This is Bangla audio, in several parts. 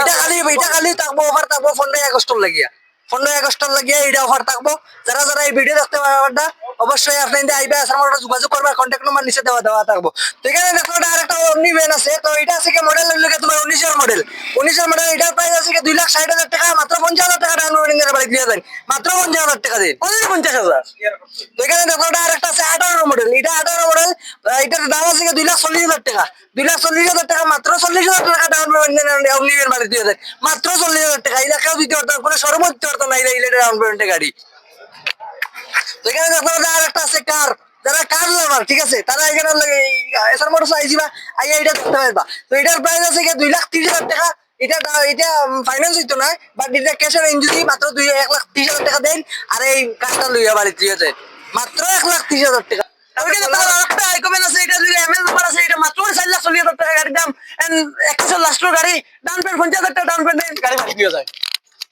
এটা খালি এটা খালি থাকব অফার থাকব পনেরোই আগস্টর লাগিয়া। পনেরোই আগস্টর লাগিয়া এটা অফার থাকব। যারা যারা এই ভিডিও দেখতে পারবেন অবশ্যই আপনি আইবে আসার মতো যোগাযোগ করবে কন্ট্যাক্ট নাম্বার নিচে দেওয়া দেওয়া থাকব। তো এখানে দেখো এটা আরেকটা অমনি ভ্যান আছে। তো এটা আছে কি মডেল লোকে তোমার উনিশের মডেল এটার প্রাইস আছে কি দুই লাখ ষাট হাজার টাকা মাত্র পঞ্চাশ হাজার টাকা ডাউন পেমেন্ট বাড়ি দিয়ে দেন। মাত্র পঞ্চাশ হাজার টাকা দিন পঞ্চাশ হাজার? তো এখানে দেখো, এটা আরেকটা আছে, আঠারো মডেল এটা আঠারো মডেল এটার দাম আছে দুই লাখ চল্লিশ হাজার টাকা। দুই লাখ চল্লিশ হাজার টাকা, মাত্র চল্লিশ হাজার টাকা ডাউন পেমেন্ট অমনি ভ্যান বাড়ি দিয়ে দেন। মাত্র চল্লিশ হাজার টাকা। এলাকাও দিতে পারতো কোনো সর্ব দিতে পারতো না এটা ডাউন পেমেন্টের গাড়ি। তো এখানে দেখো যে আরেকটা আছে কার যারা কার লাভার ঠিক আছে? তারা এখানে এসার মোটর আইসি বা আইয়া এটা দেখতে পারবা তো এটার প্রাইস আছে দুই লাখ তিরিশ হাজার টাকা। এটা এটা ফাইন্যান্স হইতো না বাট এটা ক্যাশের ইঞ্জুরি মাত্র দুই এক লাখ তিরিশ হাজার টাকা দেন আর এই কাজটা লইয়া বাড়ি দিয়ে যায় মাত্র এক লাখ তিরিশ হাজার টাকা যদি একশো লাস্টের গাড়ি, ডাউন payment পঞ্চাশ হাজার টাকা payment দিয়ে গাড়ি দিয়ে যায়।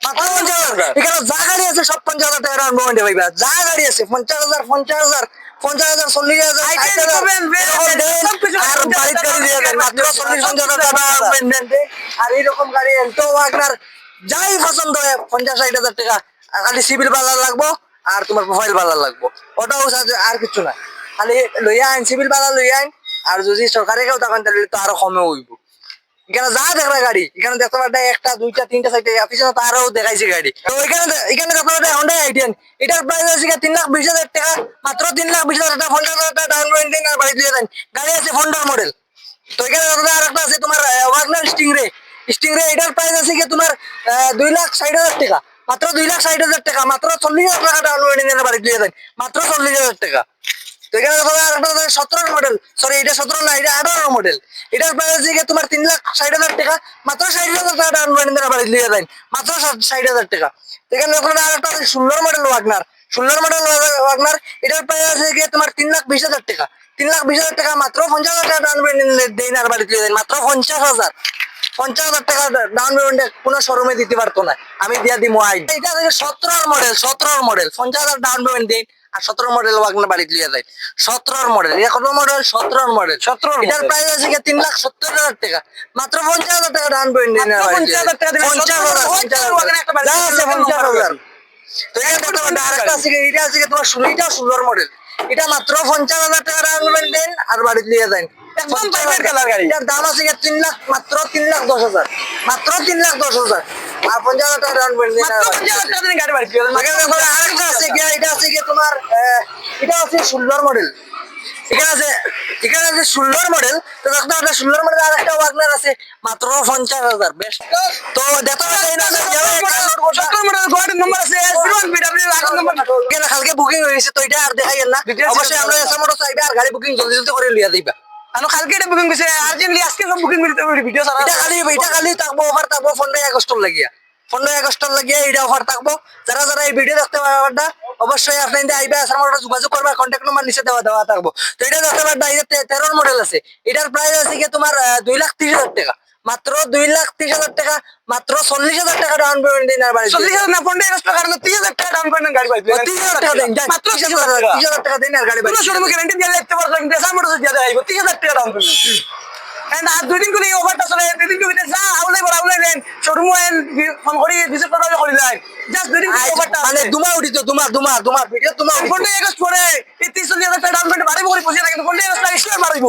মাত্র পঞ্চাশ হাজার। এখানে যা গাড়ি আছে সব পঞ্চাশ হাজার টাকা down পাইবা। যা গাড়ি আছে পঞ্চাশ হাজার পঞ্চাশ হাজার পঞ্চাশ হাজার চল্লিশ হাজার ষাট হাজার, এরকম দেন, আর বাড়ির গাড়ি দিয়ে দেন মাত্র চল্লিশ পঞ্চাশ হাজার টাকা down payment দেন। আর এইরকম গাড়ি তো আপনার যাই পছন্দ হয় পঞ্চাশ ষাট হাজার টাকা খালি সিভিল বালার লাগবো আর তোমার প্রোফাইল বালার লাগবো ওটাও আর কিছু না খালি লইয়া আইন সিভিল বালা লইয়া আইন আর যদি সরকারি কেউ তখন তাহলে তো আরও কমে হইব এখানে যা দেখবে গাড়ি, এখানে দেখতে একটা, দুইটা, তিনটা, চারটা পিছনে তো আরও দেখাইছে গাড়ি। তো এখানে এখানে দেখতে পারবে হন্ডা এটার প্রাইস আছে তিন লাখ বিশ হাজার টাকা, মাত্র তিন লাখ বিশ হাজার টাকা। টাকা ডাউন পেমেন্ট দিন আর বাড়ি দিয়ে দেন। গাড়ি আছে হন্ডার মডেল তো এখানে পারবে আরেকটা আছে তোমার ওয়াগনার স্টিংরে স্টিংরে এটার প্রাইস আছে কি তোমার দুই লাখ ষাট হাজার টাকা। মাত্র দুই লাখ ষাট হাজার টাকা, মাত্র চল্লিশ হাজার টাকা ডাউন পেমেন্ট দিন আর বাড়ি দিয়ে দেন। মাত্র চল্লিশ হাজার টাকা। তো এখানে দেখো আরেকটা সতেরো মডেল এটা সতেরো মডেল এটার প্রাইস মডেল ওয়াগনার ষোলোর মডেল ওয়াগনার এটার প্রাইস আছে লাখ বিশ হাজার টাকা। তিন লাখ বিশ হাজার টাকা, মাত্র পঞ্চাশ হাজার টাকা ডাউন দেন আর বাড়ি দিয়ে মাত্র পঞ্চাশ হাজার। পঞ্চাশ হাজার টাকা ডাউন পেমেন্টে কোনো শোরুমে দিতে পারতো না। আমি দিয়া দিব আই এটা হচ্ছে সতেরোর মডেল সতেরোর মডেল পঞ্চাশ হাজার ডাউন পেমেন্ট দিন আর সতেরো মডেল ওয়াগনার বাড়ি দিয়ে দেয় সতেরোর মডেল এটা কত মডেল সতেরোর মডেল সতেরো এটার প্রাইস আছে কি তিন লাখ সত্তর হাজার টাকা। মাত্র পঞ্চাশ হাজার টাকা ডাউন পেমেন্ট দিন। পঞ্চাশ হাজার পঞ্চাশ হাজার পঞ্চাশ হাজার। তো এটা আরেকটা আছে এটা আছে তোমার ষোলো এটা ষোলোর মডেল এটা মাত্র পঞ্চাশ হাজার টাকা ডাউন পেমেন্ট দেন আর বাড়ি দিয়ে দেন একদম প্রাইভেট কালার গাড়ি? এটার দাম আছে তিন লাখ মাত্র তিন লাখ দশ হাজার। মাত্র তিন লাখ দশ হাজার। আর পঞ্চাশ হাজার টাকা ডাউন পেমেন্ট। গাড়ি বাড়ি আরেকটা আছে এটা আছে কি তোমার এটা আছে ষোলোর মডেল এখানে আছে এখানে আছে ষোলোর মডেল তো দেখতে পাচ্ছ ষোলোর মডেল আর একটা ওয়াগনার আছে মাত্র পঞ্চাশ হাজার। বেশ। তো দেখতে না সতেরো মডেল গাড়ির নম্বর আছে S01 BW আগের নম্বর না। এখানে কালকে বুকিং হয়েছে তো এটা আর দেখাই না। অবশ্যই আমরা এসে মোটর চাইবে আর গাড়ি বুকিং জলদি জলদি করে লিয়া দিবা। আনো কালকে এটা বুকিং করছে আর্জেন্টলি আজকে সব বুকিং করে দিতে ভিডিও সারা এটা খালি এটা খালি থাকব অফার থাকব পনেরোই আগস্টর লাগিয়া। পনেরোই আগস্টর লাগিয়া এটা অফার থাকব যারা যারা এই ভিডিও দেখতে পারবেন না অবশ্যই আপনি আইবে আসার মোটর যোগাযোগ করবে কন্ট্যাক্ট নম্বর নিচে দেওয়া দেওয়া থাকব তো এটা দেখতে পারবেন এটা তেরোর মডেল আছে এটার প্রাইস আছে কি তোমার দুই লাখ তিরিশ হাজার টাকা। মাত্র দুই লাখ তিরিশ হাজার টাকা মাত্র চল্লিশ হাজার টাকা ডাউন পেমেন্ট দিন আর বাড়ি চল্লিশ হাজার না পনেরো হাজার টাকা হাজার টাকা গাড়ি দিয়ে হাজার টাকা দিন মাত্র তিরিশ হাজার টাকা। দিন আর গাড়ি বাড়ি শোরুমে গ্যারান্টি দিয়ে দেখতে পারছ কিন্তু এসা মোটরস দিয়ে দেয় তিরিশ হাজার টাকা ডাউন পেমেন্ট আর দুই দিন করে অফারটা চলে দুই দিন করে যা আউলাই বড় আউলাই দেন। শোরুমে ফোন করি ভিজিট করা করে যায়। জাস্ট দুই দিন অফারটা মানে দুমা উঠিত দুমা দুমা দুমা ভিডিও দুমা উঠিত পনেরো আগস্ট পরে এই তিরিশ চল্লিশ হাজার টাকা ডাউন পেমেন্ট বাড়িব করে পয়সা থাকে পনেরো আগস্ট স্টোর বাড়িব।